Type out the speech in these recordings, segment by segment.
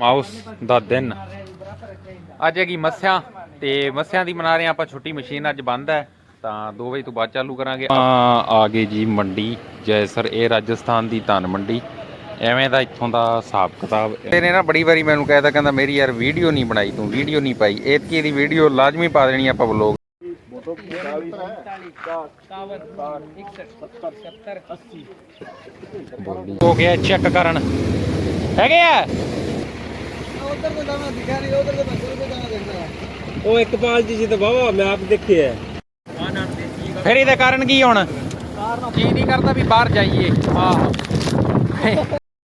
Mouse ਦਾ ਦਿਨ। ਅੱਜ ਹੈਗੀ ਮੱਸਿਆ ਤੇ ਮੱਸਿਆਂ ਦੀ ਮਨਾ ਰਹੇ ਆਪਾਂ ਛੁੱਟੀ ਮਸ਼ੀਨ ਅੱਜ ਬੰਦ ਹੈ ਤਾਂ 2 ਵਜੇ ਤੋਂ ਬਾਅਦ ਚਾਲੂ ਕਰਾਂਗੇ। ਆ ਆ ਗਏ ਜੀ ਮੰਡੀ ਜੈਸਰ ਇਹ ਰਾਜਸਥਾਨ ਦੀ ਧਨ ਮੰਡੀ। ਐਵੇਂ ਦਾ ਇੱਥੋਂ ਦਾ ਹਿਸਾਬ ਕਿਤਾਬ ਤੇਰੇ ਨਾ ਬੜੀ ਵਾਰੀ ਮੈਨੂੰ ਕਹਿਦਾ ਕਹਿੰਦਾ ਮੇਰੀ ਯਾਰ ਵੀਡੀਓ ਨਹੀਂ ਬਣਾਈ ਤੂੰ ਵੀਡੀਓ ਨਹੀਂ ਪਾਈ। ਐਤਕੀ ਇਹਦੀ ਵੀਡੀਓ ਲਾਜ਼ਮੀ ਪਾ ਦੇਣੀ ਆਪਾਂ ਵਲੋਗ। ਹੋ ਗਿਆ ਚੈੱਕ ਕਰਨ। ਹੈਗੇ ਆ? ਉਧਰ ਤੋਂ ਜਾਣਾ ਦਿਖਿਆ ਨਹੀਂ ਉਧਰ ਤੋਂ ਬੰਦਰ ਤੋਂ ਜਾਣਾ ਦੇਖਦਾ ਉਹ ਇਕਬਾਲ ਜੀ ਜੀ ਤਾਂ ਬਾਬਾ ਮੈਂ ਆਪ ਦੇਖਿਆ ਫਿਰ ਇਹਦਾ ਕਾਰਨ ਕੀ ਹੁਣ? ਕੀ ਨਹੀਂ ਕਰਦਾ ਵੀ ਬਾਹਰ ਜਾਈਏ। ਆਹ।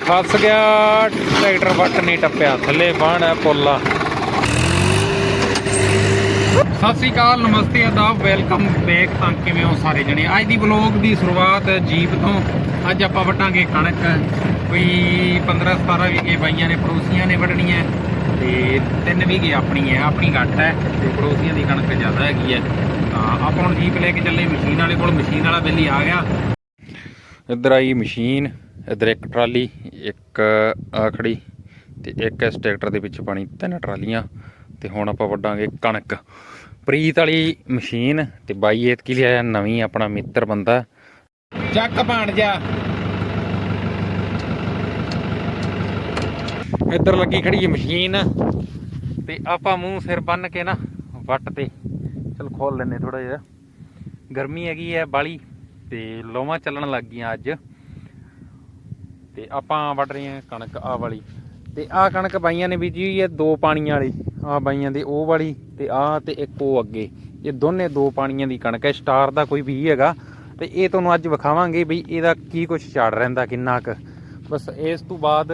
ਫਸ ਗਿਆ ਟਰੈਕਟਰ ਵੱਟ ਨਹੀਂ ਟੱਪਿਆ ਥੱਲੇ ਬਾਣ ਹੈ ਪੋਲਾ ਸਤਿ ਸ੍ਰੀ ਅਕਾਲ ਨਮਸਤੇ ਆਦਾਬ ਵੈਲਕਮ ਬੈਕ ਤਾਂ ਕਿਵੇਂ ਹੋ ਸਾਰੇ ਜਣੇ? ਅੱਜ ਦੀ ਵਲੌਗ ਦੀ ਸ਼ੁਰੂਆਤ ਜੀਪ ਤੋਂ। ਅੱਜ ਆਪਾਂ ਵਟਾਂਗੇ ਕਣਕ। ਕੋਈ 15 17 ਵੀਗੇ ਬਾਈਆਂ ਨੇ, ਪੜੋਸੀਆਂ ਨੇ ਵੜਨੀਆਂ ਤੇ ਤਿੰਨ ਵੀਗੇ ਆਪਣੀ ਹੈ, ਆਪਣੀ ਘੱਟ ਹੈ ਤੇ ਪੜੋਸੀਆਂ ਦੀ ਕਣਕ ਜ਼ਿਆਦਾ ਹੈਗੀ ਹੈ। ਤਾਂ ਆਪਾਂ ਹੁਣ ਜੀਪ ਲੈ ਕੇ ਚੱਲੇ, ਮਸ਼ੀਨ ਵਾਲੇ ਕੋਲ, ਮਸ਼ੀਨ ਵਾਲਾ ਬੇਲੀ ਆ ਗਿਆ। ਇੱਧਰ ਆਈ ਮਸ਼ੀਨ, ਇੱਧਰ ਇੱਕ ਟਰਾਲੀ, ਇੱਕ ਆਖੜੀ ਤੇ ਇੱਕ ਇਸ ਟਰੈਕਟਰ ਦੇ ਵਿੱਚ ਪਾਣੀ, ਤਿੰਨ ਟਰਾਲੀਆਂ ਤੇ ਹੁਣ ਆਪਾਂ ਵੱਡਾਂਗੇ ਕਣਕ। ਪ੍ਰੀਤ ਵਾਲੀ ਮਸ਼ੀਨ ਤੇ ਬਾਈ ਐਤਕੀ ਲਿਆ ਨਵੀਂ, ਆਪਣਾ ਮਿੱਤਰ ਬੰਦਾ। ਚੱਕ ਭਾਣ ਜਾ ਇੱਧਰ ਲੱਗੀ ਖੜੀ ਹੈ ਮਸ਼ੀਨ ਤੇ ਆਪਾਂ ਮੂੰਹ ਸਿਰ ਬੰਨ ਕੇ ਨਾ ਵੱਟ ਤੇ ਚਲ ਖੋਲ ਲੈਨੇ ਥੋੜਾ ਜਿਹਾ। ਗਰਮੀ ਹੈਗੀ ਹੈ ਬਾਲੀ ਤੇ ਲੋਵਾਂ ਚੱਲਣ ਲੱਗ ਗਈਆਂ ਅੱਜ। ਤੇ ਆਪਾਂ ਵੱਢ ਰਹੇ ਹਾਂ ਕਣਕ ਆ ਵਾਲੀ। ਤੇ ਆਹ ਕਣਕ ਬਾਈਆਂ ਨੇ ਬੀਜੀ ਹੋਈ ਹੈ ਦੋ ਪਾਣੀਆਂ ਵਾਲੀ, ਆਹ ਬਾਈਆਂ ਦੀ ਉਹ ਵਾਲੀ ਤੇ ਆਹ ਤੇ ਇੱਕ ਉਹ ਅੱਗੇ। ਇਹ ਦੋਨੇ ਦੋ ਪਾਣੀਆਂ ਦੀ ਕਣਕ ਹੈ ਸਟਾਰ ਦਾ ਕੋਈ ਵੀ ਹੈਗਾ। ਤੇ ਇਹ ਤੁਹਾਨੂੰ ਅੱਜ ਵਿਖਾਵਾਂਗੇ ਵੀ ਇਹਦਾ ਕੀ ਕੁਝ ਝਾੜ ਰਹਿੰਦਾ, ਕਿੰਨਾ ਕੁ। ਬਸ ਇਸ ਤੋਂ ਬਾਅਦ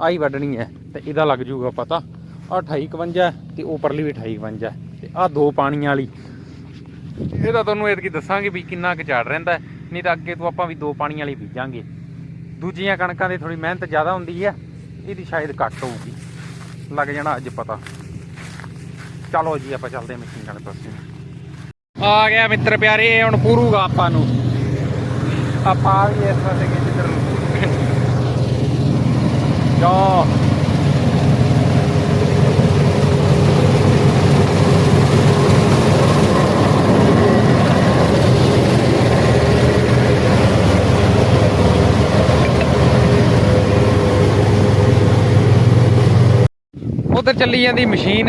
ਆਹੀ ਵੱਢਣੀ ਹੈ ਤੇ ਇਹਦਾ ਲੱਗ ਜੂਗਾ ਪਤਾ। ਆਹ 2851 ਤੇ ਉਹ ਪਰਲੀ ਵੀ 2851 ਤੇ ਆਹ ਦੋ ਪਾਣੀਆਂ ਵਾਲੀ। ਇਹਦਾ ਤੁਹਾਨੂੰ ਐਤਕੀ ਦੱਸਾਂਗੇ ਵੀ ਕਿੰਨਾ ਕੁ ਝਾੜ ਰਹਿੰਦਾ ਨਹੀਂ ਤਾਂ ਅੱਗੇ ਤੋਂ ਆਪਾਂ ਵੀ ਦੋ ਪਾਣੀਆਂ ਵਾਲੀ ਬੀਜਾਂਗੇ। ਦੂਜੀਆਂ ਕਣਕਾਂ ਦੀ ਥੋੜੀ ਮਿਹਨਤ ਜ਼ਿਆਦਾ ਹੁੰਦੀ ਹੈ, ਇਹਦੀ ਸ਼ਾਇਦ ਘੱਟ ਹੋਊਗੀ। ਲੱਗ ਜਾਣਾ ਅੱਜ ਪਤਾ। ਚਲੋ ਜੀ, ਆਪਾਂ ਚੱਲਦੇ ਹਾਂ ਮਸ਼ੀਨ ਵਾਲੇ ਪਾਸੇ। ਆ ਗਿਆ ਮਿੱਤਰ ਪਿਆਰੇ ਹੁਣ ਪੂਰੂਗਾ ਆਪਾਂ ਨੂੰ। ਆਪਾਂ ਆ ਵੀ ਇਸ ਪਾਸੇ ਕਿ ਨੂੰ ਜੋ ਉਧਰ ਚੱਲੀ ਜਾਂਦੀ ਮਸ਼ੀਨ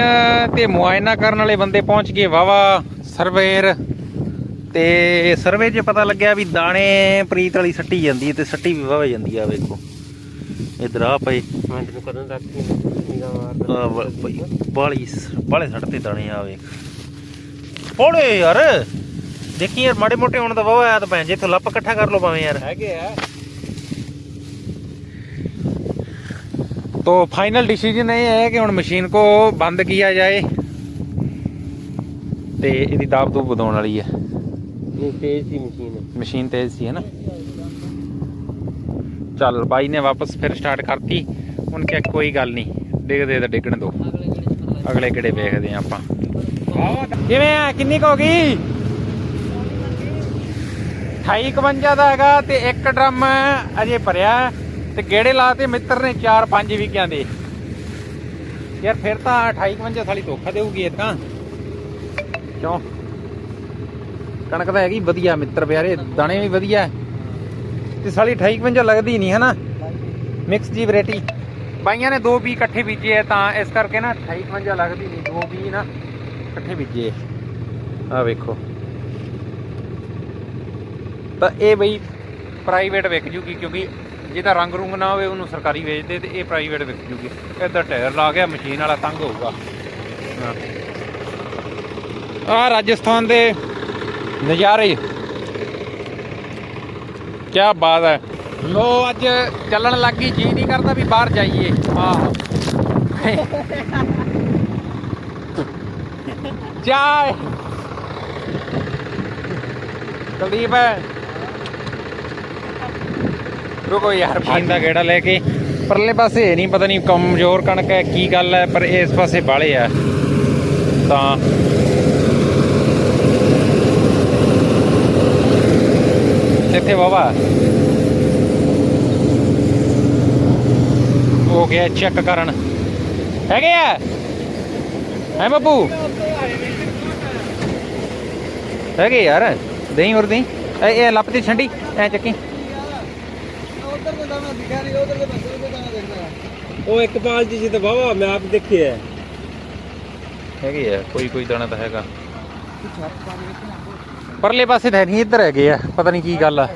ਤੇ ਮੁਆਇਨਾ ਕਰਨ ਵਾਲੇ ਬੰਦੇ ਪਹੁੰਚ ਗਏ ਵਾਵਾ ਸਰਵੇਰ। ਤੇ ਸਰਵੇ 'ਚ ਪਤਾ ਲੱਗਿਆ ਵੀ ਦਾਣੇ ਪ੍ਰੀਤ ਵਾਲੀ ਸੱਟੀ ਜਾਂਦੀ ਹੈ ਤੇ ਸੱਟੀ ਵੀ ਵਾਵੇ ਜਾਂਦੀ ਆ ਵੇਖੋ। ਇਧਰ ਆ ਪਏ। ਕਦੋਂ ਤੱਕ ਮਾਰਦਾ ਬਾਲੀ ਬਾਲੇ ਸੱਟ ਤੇ ਦਾਣੇ ਆ ਵੇਖ। ਪੋੜੇ ਯਾਰ! ਦੇਖੀ ਯਾਰ ਮਾੜੇ ਮੋਟੇ ਹੁਣ ਤਾਂ ਵਾਵਾ ਆ ਤਾਂ ਭੈਣ ਜੇ ਇੱਥੋਂ ਲੱਪ ਇਕੱਠਾ ਕਰ ਲਓ ਭਾਵੇਂ ਯਾਰ। ਹੈਗੇ ਆ। तो फाइनल डिसीजन ये है कि ਹੁਣ ਮਸ਼ੀਨ ਕੋ ਬੰਦ ਕੀਤਾ ਜਾਏ ਤੇ ਇਹਦੀ ਦਾਬ ਦੂਬ ਵਧਾਉਣ ਵਾਲੀ ਹੈ ਨਹੀਂ ਤੇਜ਼ ਦੀ ਮਸ਼ੀਨ ਹੈ ਮਸ਼ੀਨ ਤੇਜ਼ ਸੀ ਹੈ ਨਾ ਚੱਲ ਬਾਈ ਨੇ ਵਾਪਸ ਫਿਰ ਸਟਾਰਟ ਕਰਤੀ ਹੁਣ ਕਿਹਾ ਕੋਈ ਗੱਲ ਨਹੀਂ ਡਿੱਗਦੇ ਤਾਂ ਡਿੱਗਣ ਦੋ ਅਗਲੇ ਕਿਹੜੇ ਵੇਖਦੇ ਆ ਆਪਾਂ ਕਿਵੇਂ ਆ ਕਿੰਨੀ ਕੁ ਹੋ ਗਈ 2851 ਦਾ ਹੈਗਾ ਤੇ ਇੱਕ ਡਰਮ ਅਜੇ ਭਰਿਆ ਤੇ ਗੇੜੇ ਲਾਤੇ ਮਿੱਤਰ ਨੇ 4-5 ਵਿਕਿਆਂ ਦੇ। ਯਾਰ ਫਿਰ ਤਾਂ 2851 ਸਾਲੀ ਧੋਖਾ ਦੇਊਗੀ ਇਹ ਤਾਂ। ਕਿਉਂ? ਕਣਕ ਤਾਂ ਹੈਗੀ ਵਧੀਆ ਮਿੱਤਰ ਪਿਆਰੇ, ਦਾਣੇ ਵੀ ਵਧੀਆ। ਤੇ ਸਾਲੀ 2851 ਲੱਗਦੀ ਨਹੀਂ, ਹਨਾ? ਮਿਕਸ ਜੀ ਵੈਰਾਈਟੀ ਬਾਈਆਂ ਨੇ ਦੋ ਬੀ ਇਕੱਠੇ ਬੀਜੇ ਆ ਤਾਂ ਇਸ ਕਰਕੇ ਨਾ 2851 ਲੱਗਦੀ ਨਹੀਂ, ਦੋ ਬੀ ਨਾ ਇਕੱਠੇ ਬੀਜੇ। ਆ ਵੇਖੋ। ਤਾਂ ਇਹ ਬਈ ਪ੍ਰਾਈਵੇਟ ਵਿਕ ਜੂਗੀ ਕਿਉਂਕਿ ਜਿਹਦਾ ਰੰਗ ਰੁੰਗ ਨਾ ਹੋਵੇ ਉਹਨੂੰ ਸਰਕਾਰੀ ਵੇਚਦੇ ਤੇ ਇਹ ਪ੍ਰਾਈਵੇਟ ਵਿਕ ਜੂਗੀ। ਇੱਧਰ ਟਾਇਰ ਲਾ ਗਿਆ, ਮਸ਼ੀਨ ਵਾਲਾ ਤੰਗ ਹੋਊਗਾ। ਆ ਰਾਜਸਥਾਨ ਦੇ ਨਜ਼ਾਰੇ। ਕੀ ਬਾਤ ਹੈ। ਲੋ, ਅੱਜ ਚੱਲਣ ਲੱਗੀ, ਜੀ ਨਹੀਂ ਕਰਦਾ ਵੀ ਬਾਹਰ ਜਾਈਏ। ਆਹ। ਚਾਏ ਕੁਲਦੀਪ। ਰੁਕੋ ਯਾਰ ਮਸ਼ੀਨ ਦਾ ਗੇੜਾ ਲੈ ਕੇ। ਪਰਲੇ ਪਾਸੇ ਨਹੀਂ, ਪਤਾ ਨਹੀਂ ਕਮਜ਼ੋਰ ਕਣਕ ਹੈ, ਕੀ ਗੱਲ ਹੈ, ਪਰ ਇਸ ਪਾਸੇ ਬਾਲੇ ਆ। ਤਾਂ ਇੱਥੇ ਵਾਵਾ ਹੋ ਗਿਆ ਚੈੱਕ ਕਰਨ। ਹੈਗੇ ਆ? ਹੈ ਬੱਬੂ? ਹੈਗੇ ਯਾਰ ਦਹੀਂ ਹੋਰ ਦਹੀਂ ਇਹ ਇਹ ਲੱਪਤੀ ਛੰਡੀ, ਐ ਚੱਕੀ। ਨਹੀਂ ਉਧਰ ਦੇਖਦਾ ਉਹ ਇੱਕ ਪਾਲ ਜੀ ਤਾਂ ਬਾਬਾ ਮੈਂ ਆਪ ਦੇਖੇ ਹੈ। ਹੈਗੇ ਆ ਕੋਈ ਕੋਈ ਦਾਣਾ ਤਾਂ ਹੈਗਾ। ਪਰਲੇ ਪਾਸੇ ਤਾਂ ਨਹੀਂ ਇੱਧਰ ਹੈਗੇ ਆ ਪਤਾ ਨਹੀਂ ਕੀ ਗੱਲ ਆ।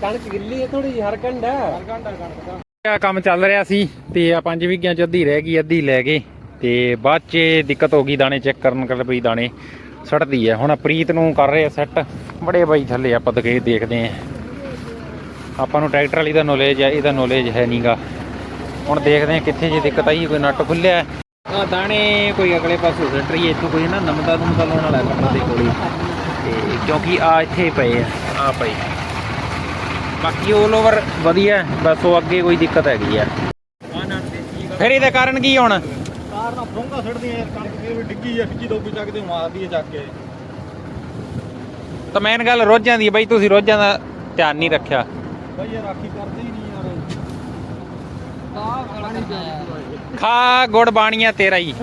ਕਣਕ ਗਿੱਲੀ ਹੈ ਥੋੜੀ ਜਿਹੀ ਹਰਕੰਡ ਹੈ। ਆ ਕੰਮ ਚੱਲ ਰਿਹਾ ਸੀ ਤੇ ਆ ਪੰਜ ਵਿਗਿਆਂ ਚ ਅੱਧੀ ਰਹਿ ਗਈ ਅੱਧੀ ਲੈ ਗਏ। ਤੇ ਬਾਅਦ ਚ ਦਿੱਕਤ ਹੋ ਗਈ ਦਾਣੇ ਚੈੱਕ ਕਰਨ ਕਰ ਬਈ ਦਾਣੇ ਸੜਦੀ ਹੈ। ਹੁਣ ਪ੍ਰੀਤ ਨੂੰ ਕਰ ਰਹੇ ਆ ਸੈੱਟ ਬੜੇ ਬਾਈ ਥੱਲੇ ਆਪਾਂ ਦਕੇ ਦੇਖਦੇ ਆ ਆਪਾਂ ਨੂੰ ਟਰੈਕਟਰ ਵਾਲੀ ਦਾ ਨੌਲੇਜ ਹੈ ਇਹਦਾ ਨੌਲੇਜ ਹੈ ਨਹੀਂਗਾ ਹੁਣ ਦੇਖਦੇ ਆ ਕਿੱਥੇ ਜੇ ਦਿੱਕਤ ਆਈ ਕੋਈ ਨੱਟ ਖੁੱਲਿਆ ਆ ਦਾਣੇ ਕੋਈ ਅਗਲੇ ਪਾਸੇ ਸੱਟ ਰਹੀ ਹੈ ਇੱਥੋਂ ਕੋਈ ਨਾ ਨਮਦਾ ਨਮਦਾ ਲਾਉਣ ਵਾਲਾ ਕੰਮ ਦੇ ਕੋਲ ਹੀ। ਤੇ ਕਿਉਂਕਿ ਆ ਇੱਥੇ ਪਏ ਆ ਆ ਪਏ। ਬਾਕੀ 올 ਓਵਰ ਵਧੀਆ ਹੈ, ਬਸ ਉਹ ਅੱਗੇ ਕੋਈ ਦਿੱਕਤ ਹੈਗੀ ਆ ਫਿਰ ਇਹਦਾ ਕਾਰਨ ਕੀ ਹੁਣ? ਕਾਰ ਨਾਲ ਫੋਂਗਾ ਛੱਡਦੀ ਯਾਰ ਕਣਕ ਵੀ ਡਿੱਗੀ ਜਾਂ ਖਿੱਚੀ ਦੋਪੀ ਚੱਕਦੇ ਮਾਰਦੀ ਹੈ ਚੱਕ ਕੇ। ਤਾਂ ਮੇਨ ਗੱਲ ਰੋਜ਼ਾਂ ਦੀ ਹੈ ਬਈ ਤੁਸੀਂ ਰੋਜ਼ਾਂ ਦਾ ਧਿਆਨ ਨਹੀਂ ਰੱਖਿਆ। ਬਈ ਇਹ ਰਾਖੀ ਕਰਦੇ ਹੀ ਨਹੀਂ ਯਾਰ। ਆ ਖੜਾ ਨਹੀਂ ਪਿਆ। ਖਾ ਗੁੜ ਬਾਣੀਆਂ ਤੇਰਾ ਹੀ।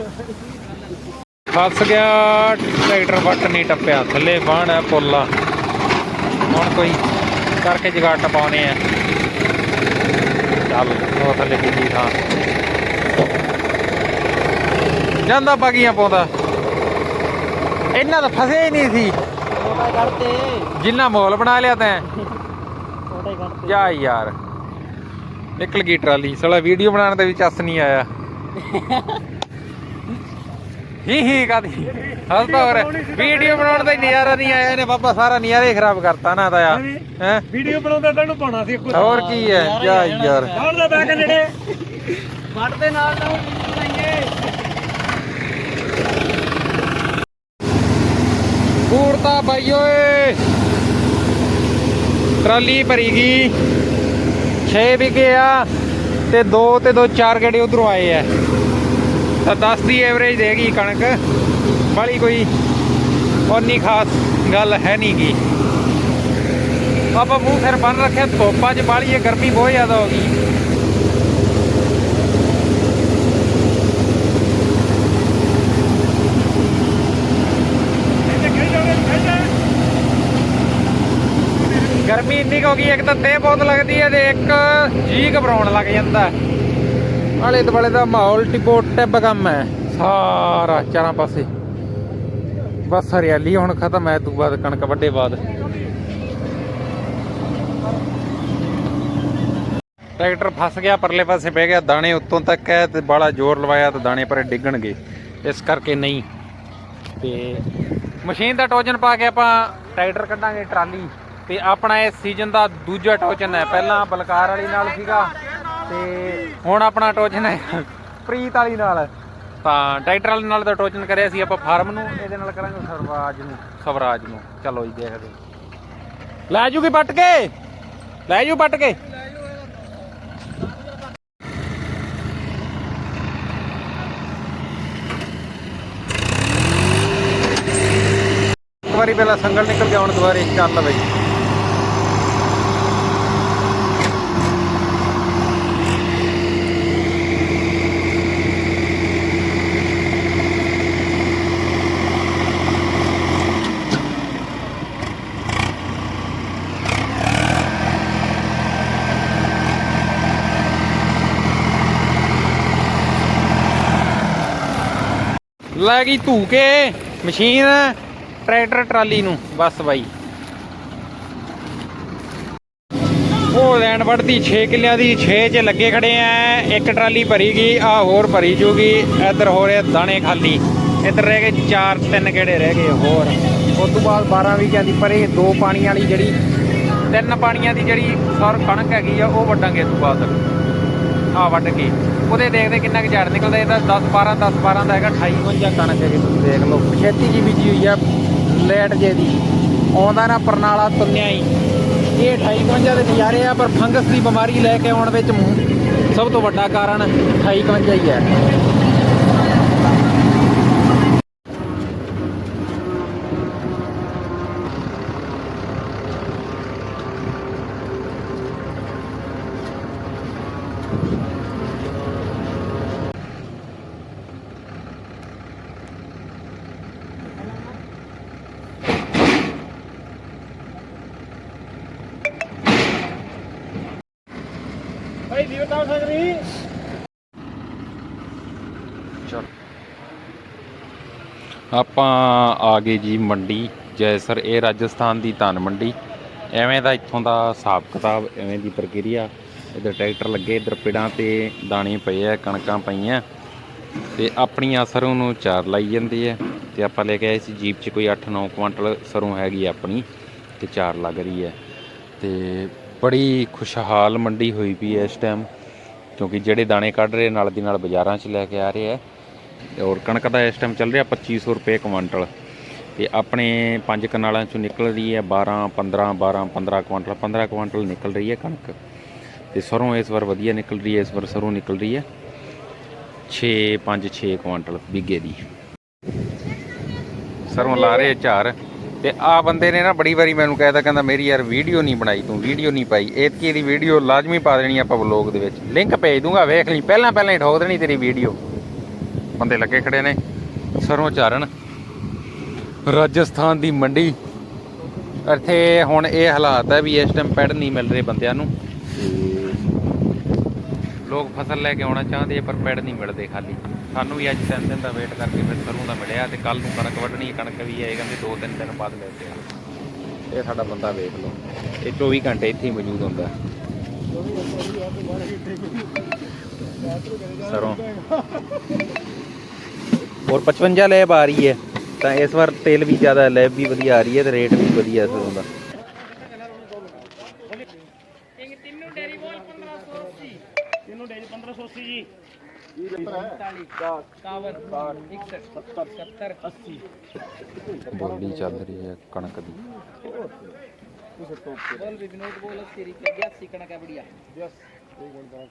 ਫਸ ਗਿਆ ਟਰੈਕਟਰ ਵੱਟ ਨਹੀਂ ਟੱਪਿਆ ਥੱਲੇ ਬਾਣ ਹੈ ਪੁੱਲਾ ਹੁਣ ਕੋਈ ਕਰਕੇ ਜਗਾੜ ਟਪਾਉਨੇ ਆ। ਚੱਲ ਉਹ ਥੱਲੇ ਕਿੰਨੀ ਥਾਂ। ਜਾਂਦਾ ਬਾਗੀਆਂ ਪਾਉਂਦਾ। ਇਹਨਾਂ ਦਾ ਫਸਿਆ ਹੀ ਨਹੀਂ ਸੀ। ਜਿੰਨਾ ਮੋਲ ਬਣਾ ਲਿਆ ਤੈਂ। ਜਾ ਯਾਰ। ਨਿਕਲ ਗਈ ਟਰਾਲੀ। ਸਾਲਾ ਵੀਡੀਓ ਬਣਾਉਣ ਤੇ ਵੀ ਚੱਸ ਨਹੀਂ ਆਇਆ। ਹੀ ਹੀ ਕਾਦੀ ਹੱਸਦਾ ਹੋਰ। ਵੀਡੀਓ ਬਣਾਉਣ ਦਾ ਹੀ ਨਜ਼ਾਰਾ ਨਹੀਂ ਆਇਆ। ਇਹਨੇ ਬਾਬਾ ਸਾਰਾ ਨਜ਼ਾਰਾ ਹੀ ਖਰਾਬ ਕਰਤਾ ਨਾ ਤਾਂ ਆ ਹੈ? ਵੀਡੀਓ ਬਣਾਉਂਦਾ ਤੈਨੂੰ ਪਾਉਣਾ ਸੀ ਹੋਰ ਕੀ ਹੈ? ਜਾ ਯਾਰ। ਨਾਲ ਦਾ ਬੈਗ ਨੇੜੇ। ਵੱਟ ਦੇ ਨਾਲ ਨਾਲ ਬਣਾਈਏ ਪੂਰਤਾ ਬਾਈ ਓਏ। ਟਰਾਲੀ ਭਰੀ ਗਈ। 6 ਵਿਗੇ ਆ ਤੇ 2 ਤੇ 2 4 ਗੇੜੇ ਉਧਰੋਂ ਆਏ ਆ। ਤਾਂ 10 ਦੀ ਐਵਰੇਜ ਦੇਗੀ ਕਣਕ। ਬਾਲੀ ਕੋਈ ਓਨੀ ਖਾਸ ਗੱਲ ਹੈ ਨਹੀਂ ਗੀ। ਆਪਾਂ ਮੂੰਹ ਫਿਰ ਬੰਨ ਰੱਖਿਆ, ਧੋਪਾਂ 'ਚ ਬਾਲੀ ਇਹ ਗਰਮੀ ਬਹੁਤ ਜ਼ਿਆਦਾ ਹੋ ਗਈ। ਗਰਮੀ ਇੰਨੀ ਕੁ ਹੋ ਗਈ, ਇੱਕ ਤਾਂ ਤੇ ਬਹੁਤ ਲੱਗਦੀ ਹੈ ਤੇ ਇੱਕ ਜੀ ਘਬਰਾਉਣ ਲੱਗ ਜਾਂਦਾ ਆਲੇ ਦੁਆਲੇ ਦਾ ਮਾਹੌਲ ਟਿਪੋ ਟਿਪ ਕੰਮ ਹੈ, ਸਾਰਾ ਚਾਰਾਂ ਪਾਸੇ। ਬਸ ਹਰਿਆਲੀ ਹੁਣ ਖਤਮ ਹੈ ਤੂੰ ਬਾਅਦ ਕਣਕ ਵੱਡੇ ਬਾਅਦ। ਟਰੈਕਟਰ ਫਸ ਗਿਆ, ਪਰਲੇ ਪਾਸੇ ਪੈ ਗਿਆ, ਦਾਣੇ ਉੱਤੋਂ ਤੱਕ ਹੈ ਤੇ ਬਾਲਾ ਜ਼ੋਰ ਲਵਾਇਆ ਤਾਂ ਦਾਣੇ ਪਰੇ ਡਿੱਗਣਗੇ। ਇਸ ਕਰਕੇ ਨਹੀਂ। ਤੇ ਮਸ਼ੀਨ ਦਾ ਟੋਜਨ ਪਾ ਕੇ ਆਪਾਂ ਟਰੈਕਟਰ ਕੱਢਾਂਗੇ, ਟਰਾਲੀ। ਤੇ ਆਪਣਾ ਇਸ ਸੀਜ਼ਨ ਦਾ ਦੂਜਾ ਟੋਚਨ ਹੈ। ਪਹਿਲਾਂ ਬਲਕਾਰ ਵਾਲੀ ਨਾਲ ਸੀਗਾ ਤੇ ਹੁਣ ਆਪਣਾ ਟੋਚਨ ਹੈ ਪ੍ਰੀਤ ਵਾਲੀ ਨਾਲ। ਤਾਂ ਟਰੈਕਟਰ ਵਾਲੀ ਨਾਲ ਦਾ ਟੋਜਨ ਕਰਿਆ ਸੀ ਆਪਾਂ ਫਾਰਮ ਨੂੰ, ਇਹਦੇ ਨਾਲ ਕਰਾਂਗੇ ਸਰਵਾਜ ਨੂੰ, ਸਵਰਾਜ ਨੂੰ। ਚਲੋ ਜੀ, ਦੇਖਦੇ ਲੈ ਜੂਗੀ ਪੱਟ ਕੇ। ਲੈ ਜੂ ਪੱਟ ਕੇ। ਵਾਰੀ ਪਹਿਲਾਂ ਸੰਗਲ ਨਿਕਲ ਗਿਆ ਹੁਣ ਦੁਬਾਰੇ, ਚੱਲ ਬਈ। ਲੈ ਗਈ ਧੂ ਕੇ ਮਸ਼ੀਨ, ਟਰੈਕਟਰ, ਟਰਾਲੀ ਨੂੰ। ਬਸ ਬਾਈ। ਉਹ ਲੈਂਡ ਵੜਦੀ 6 ਕਿੱਲਿਆਂ ਦੀ 6 ਚ ਲੱਗੇ ਖੜੇ ਆ। ਇੱਕ ਟਰਾਲੀ ਭਰੀ ਗਈ, ਆ ਹੋਰ ਭਰੀ ਜੂਗੀ। ਇੱਧਰ ਹੋ ਰਿਹਾ ਦਾਣੇ ਖਾਲੀ। ਇੱਧਰ ਰਹਿ ਗਏ 4 ਤਿੰਨ ਕਿਹੜੇ ਰਹਿ ਗਏ ਹੋਰ। ਉਸ ਤੋਂ ਬਾਅਦ 12 ਵੀਕਿਆਂ ਦੀ ਪਰੇ ਦੋ ਪਾਣੀਆਂ ਵਾਲੀ ਜਿਹੜੀ, ਤਿੰਨ ਪਾਣੀਆਂ ਦੀ ਜਿਹੜੀ ਸਰ ਕਣਕ ਹੈਗੀ ਆ, ਉਹ ਵੱਢਾਂਗੇ ਇਸ ਤੋਂ ਬਾਅਦ। ਆ ਵੱਢ ਕੇ। ਉਹਦੇ ਦੇਖਦੇ ਕਿੰਨਾ ਕੁ ਝਾੜ ਨਿਕਲਦਾ ਇਹਦਾ 10 12 10 12 ਦਾ ਹੈਗਾ 28 52 ਕਣਕ ਹੈਗੀ ਤੁਸੀਂ ਦੇਖ ਲਓ। ਛੇਤੀ ਜੀ ਬੀਜੀ ਹੋਈ ਆ ਲੈਟ ਜੇ ਦੀ। ਆਉਂਦਾ ਨਾ ਪਰਨਾਲਾ ਤੁੰਨਿਆ ਹੀ। ਇਹ 28 52 ਦੇ ਨਜ਼ਾਰੇ ਆ, ਪਰ ਫੰਗਸ ਦੀ ਬਿਮਾਰੀ ਲੈ ਕੇ ਆਉਣ ਵਿੱਚ ਸਭ ਤੋਂ ਵੱਡਾ ਕਾਰਨ 28 52 ਹੀ ਹੈ ਚਲ ਆਪਾਂ ਆ ਗਏ ਜੀ ਮੰਡੀ ਜੈਸਰ ਇਹ ਰਾਜਸਥਾਨ ਦੀ ਧਨ ਮੰਡੀ। ਐਵੇਂ ਦਾ ਇੱਥੋਂ ਦਾ ਹਿਸਾਬ ਕਿਤਾਬ, ਐਵੇਂ ਦੀ ਪ੍ਰਕਿਰਿਆ। ਇੱਧਰ ਟਰੈਕਟਰ ਲੱਗੇ, ਇੱਧਰ ਪਿੜਾਂ ਤੇ ਦਾਣੇ ਪਏ ਆ, ਕਣਕਾਂ ਪਈਆਂ। ਤੇ ਆਪਣੀਆਂ ਸਰੋਂ ਨੂੰ ਚਾਰ ਲਾਈ ਜਾਂਦੀ ਹੈ ਤੇ ਆਪਾਂ ਲੈ ਕੇ ਆਏ ਸੀ ਜੀਪ 'ਚ ਕੋਈ 8-9 ਕੁਇੰਟਲ ਸਰੋਂ ਹੈਗੀ ਆਪਣੀ, ਤੇ ਚਾਰ ਲੱਗ ਰਹੀ ਹੈ ਤੇ ਬੜੀ ਖੁਸ਼ਹਾਲ ਮੰਡੀ ਹੋਈ ਪਈ ਹੈ ਇਸ ਟਾਈਮ ਕਿਉਂਕਿ ਜਿਹੜੇ ਦਾਣੇ ਕੱਢ ਰਹੇ, ਨਾਲ ਦੀ ਨਾਲ ਬਾਜ਼ਾਰਾਂ 'ਚ ਲੈ ਕੇ ਆ ਰਹੇ ਆ। ਔਰ ਕਣਕ ਦਾ ਇਸ ਟਾਈਮ ਚੱਲ ਰਿਹਾ 2500 ਰੁਪਏ ਕੁਇੰਟਲ ਤੇ ਆਪਣੇ ਪੰਜ ਕਨਾਲਾਂ 'ਚੋਂ ਨਿਕਲ ਰਹੀ ਹੈ 12 15 12 15 ਕੁਇੰਟਲ 15 ਕੁਇੰਟਲ ਨਿਕਲ ਰਹੀ ਹੈ ਕਣਕ। ਤੇ ਸਰੋਂ ਇਸ ਵਾਰ ਵਧੀਆ ਨਿਕਲ ਰਹੀ ਹੈ, ਇਸ ਵਾਰ ਸਰੋਂ ਨਿਕਲ ਰਹੀ ਹੈ। 6 5 6 ਕੁਇੰਟਲ ਬਿੱਗੇ ਦੀ। ਸਰੋਂ ਲਾ ਰਹੇ ਝਾਰ ਤੇ ਆ ਬੰਦੇ ਨੇ ਨਾ ਬੜੀ ਵਾਰੀ ਮੈਨੂੰ ਕਹਿਦਾ ਕਹਿੰਦਾ ਮੇਰੀ ਯਾਰ ਵੀਡੀਓ ਨਹੀਂ ਬਣਾਈ, ਤੂੰ ਵੀਡੀਓ ਨਹੀਂ ਪਾਈ। ਇਤਕੀ ਦੀ ਵੀਡੀਓ ਲਾਜ਼ਮੀ ਪਾ ਦੇਣੀ ਆਪਾਂ ਵਲੋਗ ਦੇ ਵਿੱਚ। ਲਿੰਕ ਭੇਜ ਦੂੰਗਾ, ਵੇਖ ਲਈ। ਪਹਿਲਾਂ ਪਹਿਲਾਂ ਹੀ ਠੋਕ ਦੇਣੀ ਤੇਰੀ ਵੀਡੀਓ। ਬੰਦੇ ਲੱਗੇ ਖੜੇ ਨੇ, ਸਰੋਂ ਚਾਰਨ, ਰਾਜਸਥਾਨ ਦੀ ਮੰਡੀ। ਇੱਥੇ ਹੁਣ ਇਹ ਹਾਲਾਤ ਹੈ ਵੀ ਇਸ ਟਾਈਮ ਪੈੜ ਨਹੀਂ ਮਿਲ ਰਹੇ ਬੰਦਿਆਂ ਨੂੰ। ਲੋਕ ਫਸਲ ਲੈ ਕੇ ਆਉਣਾ ਚਾਹੁੰਦੇ ਪਰ ਪੈੜ ਨਹੀਂ ਮਿਲਦੇ ਖਾਲੀ। ਸਾਨੂੰ ਵੀ ਅੱਜ ਤਿੰਨ ਦਿਨ ਦਾ ਵੇਟ ਕਰਕੇ ਫਿਰ ਸਰੋਂ ਦਾ ਮਿਲਿਆ ਤੇ ਕੱਲ ਨੂੰ ਕਣਕ ਵੱਢਣੀ, ਕਣਕ ਵੀ ਹੈ ਇਹ ਕਹਿੰਦੇ ਦੋ ਤਿੰਨ ਦਿਨ ਬਾਅਦ ਮਿਲਦੇ ਆ। ਇਹ ਸਾਡਾ ਬੰਦਾ ਵੇਖ ਲਓ, ਇਹ 24 ਘੰਟੇ ਇੱਥੇ ਹੀ ਮੌਜੂਦ ਹੁੰਦਾ। ਸਰੋਂ। ਔਰ 55 ਲੈਬ ਆ ਰਹੀ ਹੈ ਤਾਂ ਇਸ ਵਾਰ ਤੇਲ ਵੀ ਜ਼ਿਆਦਾ ਲੈਬ ਵੀ ਵਧੀਆ ਆ ਰਹੀ ਹੈ ਤੇ ਰੇਟ ਵੀ ਵਧੀਆ ਇਸ ਦਾ। ਤਿੰਨੋਂ ਚੱਲ ਰਹੀ ਹੈ ਕਣਕ ਦੀ। ਬੋਲ ਵਿਨੋਦ ਬੋਲ 80 ਕਣਕ ਹੈ ਬੜੀਆ। ਯਸ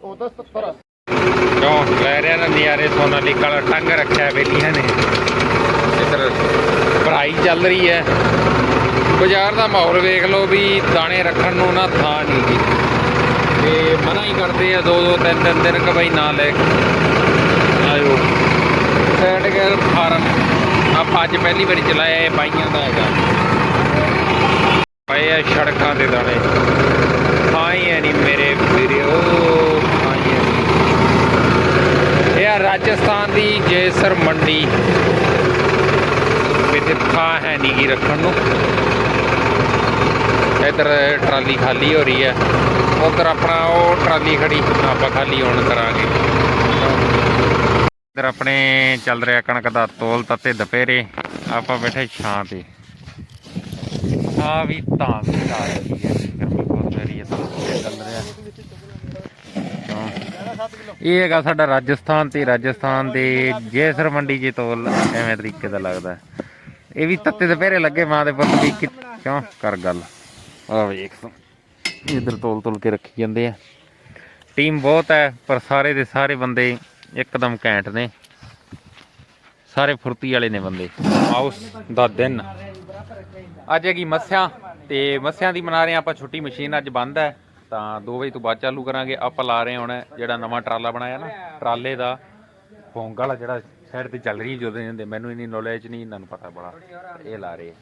ਉਹ 10 70 ਰੌਣ ਲੈ ਰਿਆ ਨਾ ਨਿਆਰੇ ਸੋਨਾਲੀ ਕਾਲਾ ਟੰਗ ਰੱਖਿਆ ਬੇਟੀਆਂ ਨੇ। ਇਧਰ ਭਰਾਈ ਚੱਲ ਰਹੀ ਹੈ। ਬਾਜ਼ਾਰ ਦਾ ਮਾਹੌਲ ਵੇਖ ਲਓ ਵੀ ਦਾਣੇ ਰੱਖਣ ਨੂੰ ਨਾ ਥਾਂ ਨਹੀਂ ਜੀ। ਤੇ ਮਨਾ ਹੀ ਕਰਦੇ ਆ ਦੋ ਦੋ ਤਿੰਨ ਤਿੰਨ ਦਿਨ ਕਿ ਬਈ ਨਾ ਲੈ ਆਇਓ। ਸੈਟ ਗੈਰ ਫਾਰਮ ਆਪਾਂ ਅੱਜ ਪਹਿਲੀ ਵਾਰੀ ਚਲਾਇਆ ਹੈ ਬਾਈਆਂ ਦਾ ਹੈਗਾ। ਪਏ ਸੜਕਾਂ ਦੇ ਦਾਣੇ। ਆਈ ਐ ਨਹੀਂ ਮੇਰੇ ਵੀਰੇ। ਉਹ ਇਹ ਆ ਰਾਜਸਥਾਨ ਦੀ ਜੈਸਰ ਮੰਡੀ। ਇੱਥੇ ਥਾਂ ਹੈ ਨਹੀਂ ਗੀ ਰੱਖਣ ਨੂੰ। ਇੱਧਰ ਟਰਾਲੀ ਖਾਲੀ ਹੋ ਰਹੀ ਹੈ। ਉਧਰ ਆਪਣਾ ਉਹ ਟਰਾਲੀ ਖੜੀ, ਆਪਾਂ ਖਾਲੀ ਹੁਣ ਕਰਾਂਗੇ। ਇੱਧਰ ਆਪਣੇ ਚੱਲ ਰਿਹਾ ਕਣਕ ਦਾ ਤੋਲ ਤੱਤੇ ਦੁਪਹਿਰੇ, ਆਪਾਂ ਬੈਠੇ ਛਾਂ ਤੇ। ਆ ਵੀ ਤਾਂ ਵੀ ਲਾ ਰਹੀ ਹੈ। ਗਰਮੀ ਬਹੁਤ ਰਹੀ ਹੈ ਤਾਂ। ਚੱਲ ਰਿਹਾ ਹਾਂ। ਇਹ ਹੈਗਾ ਸਾਡਾ ਰਾਜਸਥਾਨ ਤੇ ਰਾਜਸਥਾਨ ਦੇ ਜੈਸਰ ਮੰਡੀ ਜੇ ਤੋਲ ਐਵੇਂ ਤਰੀਕੇ ਦਾ ਲੱਗਦਾ। ਇਹ ਵੀ ਤੱਤੇ ਦੁਪਹਿਰੇ ਲੱਗੇ ਮਾਂ ਦੇ ਪੁੱਤ ਵੀ ਕਿਉਂ? ਕਰ ਗੱਲ। ਆ ਵੇਖ ਤੂੰ ਇਧਰ ਤੋਲ ਤੋਲ ਕੇ ਰੱਖੀ ਜਾਂਦੇ ਆ। ਟੀਮ ਬਹੁਤ ਹੈ, ਪਰ ਸਾਰੇ ਦੇ ਸਾਰੇ ਬੰਦੇ ਇੱਕਦਮ ਘੈਂਟ ਨੇ। ਸਾਰੇ ਫੁਰਤੀ ਵਾਲੇ ਨੇ ਬੰਦੇ। ਆਉਸ ਦਾ ਦਿਨ। ਅੱਜ ਹੈਗੀ ਮੱਸਿਆ, ਤੇ ਮੱਸਿਆਂ ਦੀ ਮਨਾ ਰਹੇ ਹਾਂ ਆਪਾਂ ਛੁੱਟੀ ਮਸ਼ੀਨ ਅੱਜ ਬੰਦ ਹੈ। ਤਾਂ 2 ਵਜੇ ਤੋਂ ਬਾਅਦ ਚਾਲੂ ਕਰਾਂਗੇ। ਆਪਾਂ ਲਾ ਰਹੇ ਹਾਂ ਹੁਣ ਜਿਹੜਾ ਨਵਾਂ ਟਰਾਲਾ ਬਣਾਇਆ ਨਾ, ਟਰਾਲੇ ਦਾ ਭੋਂਗ ਵਾਲਾ ਜਿਹੜਾ ਸਾਈਡ ਤੇ ਚੱਲ ਰਹੀ ਜਦੋਂ ਹੁੰਦੇ, ਮੈਨੂੰ ਇੰਨੀ ਨੌਲੇਜ ਨਹੀਂ, ਇਹਨਾਂ ਨੂੰ ਪਤਾ ਬੜਾ। ਇਹ ਲਾ ਰਹੇ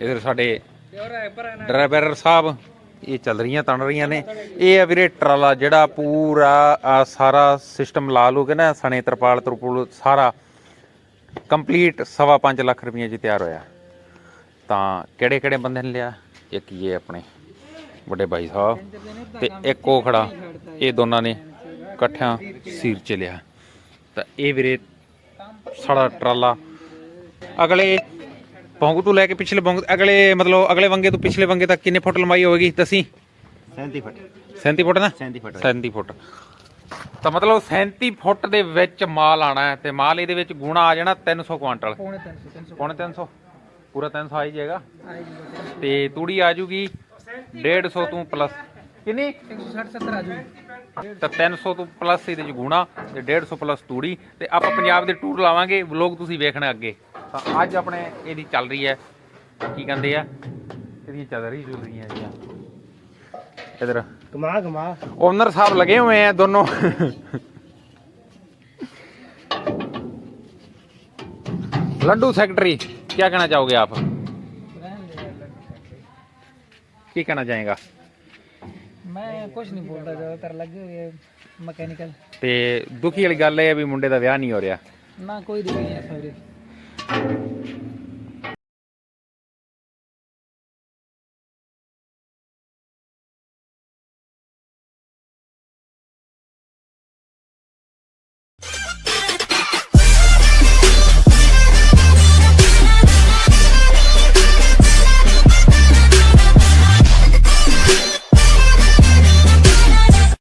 ਇਧਰ ਸਾਡੇ ਡਰਾਈਵਰ ਸਾਹਿਬ, ਇਹ ਚੱਲ ਰਹੀਆਂ, ਤਣ ਰਹੀਆਂ ਨੇ। ਇਹ ਆ ਵੀਰੇ ਟਰਾਲਾ ਜਿਹੜਾ ਪੂਰਾ ਸਾਰਾ ਸਿਸਟਮ ਲਾ ਲੂ ਕੇ ਨਾ, ਸਣੇ, ਤਰਪਾਲ, ਤਰਪੂਲ, ਸਾਰਾ ਕੰਪਲੀਟ ਸਵਾ ਪੰਜ ਲੱਖ ਰੁਪਏ 'ਚ ਤਿਆਰ ਹੋਇਆ। ਤਾਂ ਕਿਹੜੇ ਕਿਹੜੇ ਬੰਦੇ ਨੇ ਲਿਆ? ਇੱਕ ਇਹ ਆਪਣੇ। ਵੱਡੇ ਭਾਈ ਸਾਹਿਬ ਤੇ ਇੱਕ ਉਹ ਖੜਾ ਇਹ ਦੋਨਾਂ ਨੇ ਇਕੱਠਿਆਂ ਸੀਰ ਚ ਲਿਆ। ਤਾਂ ਇਹ ਵੀਰੇ ਸਾਡਾ ਟਰਾਲਾ। ਅਗਲੇ ਭੌਂਗ ਤੋਂ ਲੈ ਕੇ ਪਿਛਲੇ ਭੌਂਗ ਅਗਲੇ ਮਤਲਬ ਅਗਲੇ ਵੰਗੇ ਤੋਂ ਪਿਛਲੇ ਵੰਗੇ ਤੱਕ ਕਿੰਨੇ ਫੁੱਟ ਲੰਬਾਈ ਹੋਏਗੀ ਦੱਸੀ? 37 ਫੁੱਟ। 37 ਫੁੱਟ ਨਾ? 37 ਫੁੱਟ 37 ਫੁੱਟ। ਤਾਂ ਮਤਲਬ 37 ਫੁੱਟ ਦੇ ਵਿੱਚ ਮਾਲ ਆਣਾ ਤੇ ਮਾਲ ਇਹਦੇ ਵਿੱਚ ਗੁਣਾ ਆ ਜਾਣਾ 300 ਕੁਆਂਟਲ। ਪੌਣੇ 300 ਪੌਣੇ 300 ਪੂਰਾ 300 ਆ ਹੀ ਜਾਏਗਾ। ਤੇ ਤੂੜੀ ਆ ਜੂਗੀ 150 ਤੋਂ ਪਲੱਸ ਕਿੰਨੀ एक सौ साठ सत्तर आ जाएगी ਤਾਂ 300 ਤੋਂ ਪਲੱਸ ਇਹਦੇ ਚ ਗੁਣਾ ਤੇ 150 ਪਲੱਸ ਤੂੜੀ ਤੇ ਆਪਾਂ ਪੰਜਾਬ ਦੇ ਟੂਰ ਲਾਵਾਂਗੇ ਵਲੋਗ ਤੁਸੀਂ ਵੇਖਣਾ ਅੱਗੇ ਤਾਂ ਅੱਜ ਆਪਣੇ ਇਹਦੀ ਚੱਲ ਰਹੀ ਹੈ ਕੀ ਕਹਿੰਦੇ ਆ ਇਹਦੀ ਚੱਲ ਰਹੀ ਜੁਲ ਰਹੀਆਂ ਜੀਆਂ ਇਧਰ ਕਮਾ ਕਮਾ ओनर साहब लगे हुए हैं दोनों लड्डू सेक्रेटरी क्या कहना चाहोगे आप ਕੀ ਕਹਿਣਾ ਚਾਹੇਗਾ? ਮੈਂ ਕੁਝ ਨਹੀਂ ਬੋਲਦਾ ਜ਼ਿਆਦਾਤਰ ਲੱਗੇ ਹੋਏ ਮਕੈਨੀਕਲ। ਤੇ ਦੁਖੀ ਵਾਲੀ ਗੱਲ ਇਹ ਵੀ ਮੁੰਡੇ ਦਾ ਵਿਆਹ ਨਹੀਂ ਹੋ ਰਿਹਾ। ਨਾ ਕੋਈ ਦੁਖੀ ਨਹੀਂ ਹੈ